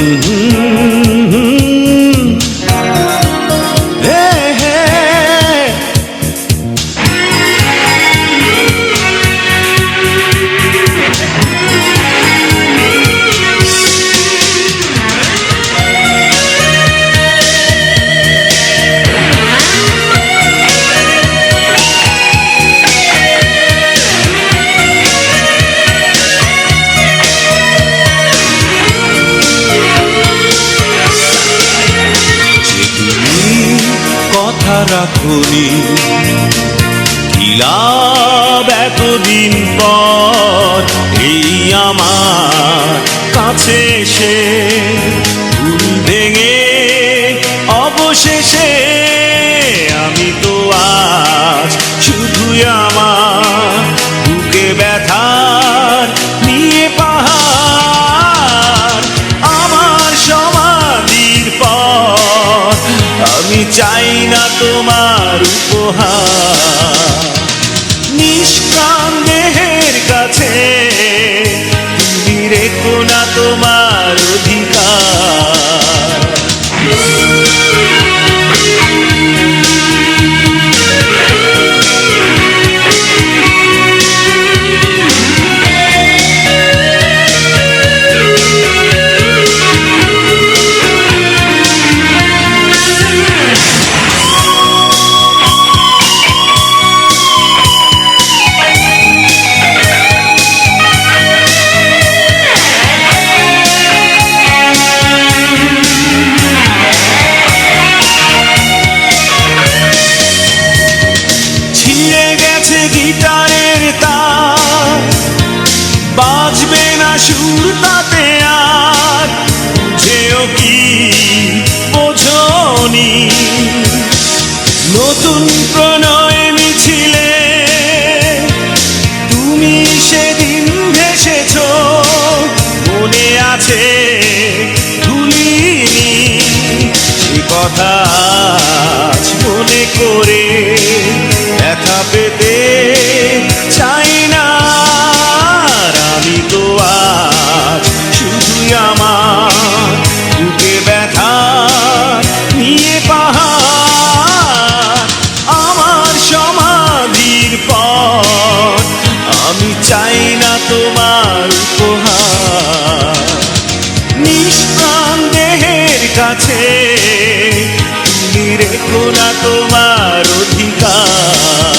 mm-hmm. Kilab এতদিন পর এই আমার কাছে সে ভুল ভেঙে অবশেষে তোমার উপহার। দেহের কাছে তুমি রেখো না তোমার অধিকার। সুর আর বুঝেও কি বোঝনি। নতুন প্রণয় মিছিলে তুমি সেদিন ভেসেছ, মনে আছে ভুলিনি। সে কথা মনে করে ব্যথা পেতে চাই কাছে তুমি রেখো না তোমার অধিকার।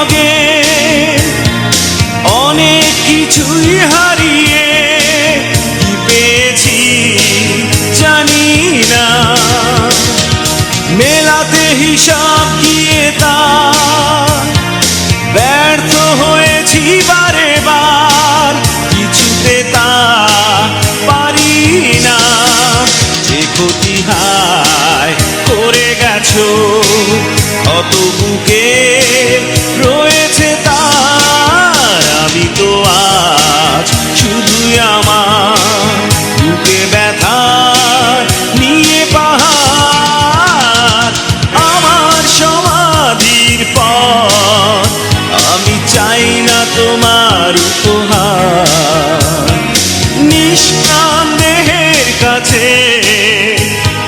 বিয়োগে অনেক কিছুই হারিয়ে কি পেয়েছি জানি না। মেলাতে হিসাব গিয়ে তা ব্যর্থ হয়েছি বারে বার, কিছুতে তা পারি না। যে ক্ষতি হায় করে গেছো অত বুকে রয়েছে তার? আমি তো আজ শুধুই আমার বুকে ব্যথার নিয়ে পাহাড়। আমার সমাধির পর আমি চাই না তোমার উপহার। নিষ্কাম দেহের কাছে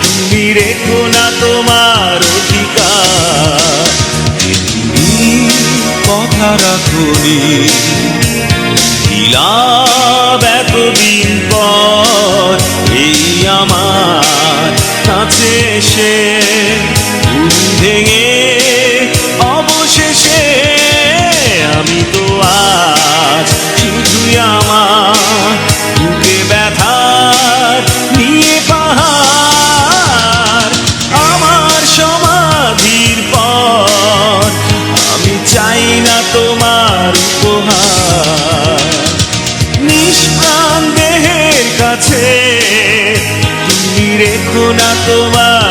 তুমি রেখো না তোমার রাখনি দিলাম এতদিন পর এই আমার কাছে এসে কাছে তুমি রেখো না তোমার